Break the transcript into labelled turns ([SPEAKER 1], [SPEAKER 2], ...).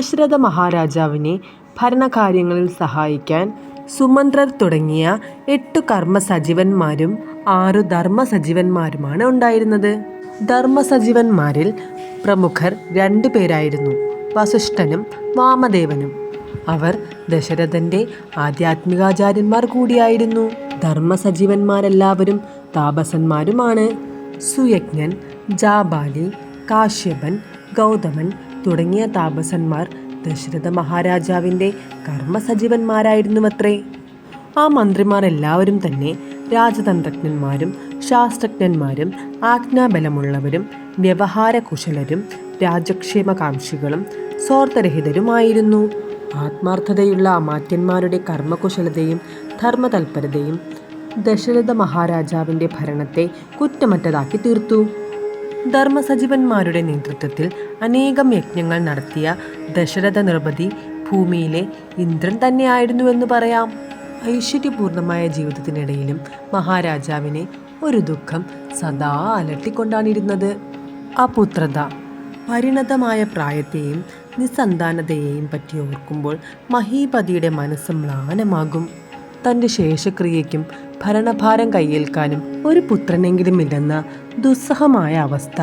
[SPEAKER 1] ദശരഥ മഹാരാജാവിനെ ഭരണകാര്യങ്ങളിൽ സഹായിക്കാൻ സുമന്ത്രർ തുടങ്ങിയ എട്ടു കർമ്മസജീവന്മാരും ആറു ധർമ്മസജീവന്മാരുമാണ് ഉണ്ടായിരുന്നത്. ധർമ്മസജീവന്മാരിൽ പ്രമുഖർ രണ്ടു പേരായിരുന്നു വസിഷ്ഠനും വാമദേവനും. അവർ ദശരഥന്റെ ആധ്യാത്മികാചാര്യന്മാർ കൂടിയായിരുന്നു. ധർമ്മസജീവന്മാരെല്ലാവരും താപസന്മാരുമാണ്. സുയജ്ഞൻ ജാബാലി കാശ്യപൻ ഗൗതമൻ തുടങ്ങിയ താപസന്മാർ ദശരഥ മഹാരാജാവിന്റെ കർമ്മസജീവന്മാരായിരുന്നുവത്രേ. ആ മന്ത്രിമാർ എല്ലാവരും തന്നെ രാജതന്ത്രജ്ഞന്മാരും ശാസ്ത്രജ്ഞന്മാരും ആജ്ഞാബലമുള്ളവരും വ്യവഹാരകുശലരും രാജക്ഷേമകാംക്ഷികളും സ്വാർത്ഥരഹിതരുമായിരുന്നു. ആത്മാർത്ഥതയുള്ള അമാത്യന്മാരുടെ കർമ്മകുശലതയും ധർമ്മതൽപരതയും ദശരഥ മഹാരാജാവിന്റെ ഭരണത്തെ കുറ്റമറ്റതാക്കി തീർത്തു. ധർമ്മസജീവന്മാരുടെ നേതൃത്വത്തിൽ അനേകം യജ്ഞങ്ങൾ നടത്തിയ ദശരഥ നിർമ്മതി ഭൂമിയിലെ ഇന്ദ്രൻ തന്നെയായിരുന്നുവെന്ന് പറയാം. ഐശ്വര്യപൂർണമായ ജീവിതത്തിനിടയിലും മഹാരാജാവിനെ ഒരു ദുഃഖം സദാ അലട്ടിക്കൊണ്ടാണിരുന്നത്. അപുത്രത പരിണതമായ പ്രായത്തെയും നിസ്സന്താനതയെയും പറ്റി ഓർക്കുമ്പോൾ മഹീപതിയുടെ മനസ്സ് മ്ലാനമാകും. തന്റെ ശേഷക്രിയയ്ക്കും ഭരണഭാരം കയ്യേൽക്കാനും ഒരു പുത്രനെങ്കിലും ഇല്ലെന്ന ദുസ്സഹമായ അവസ്ഥ.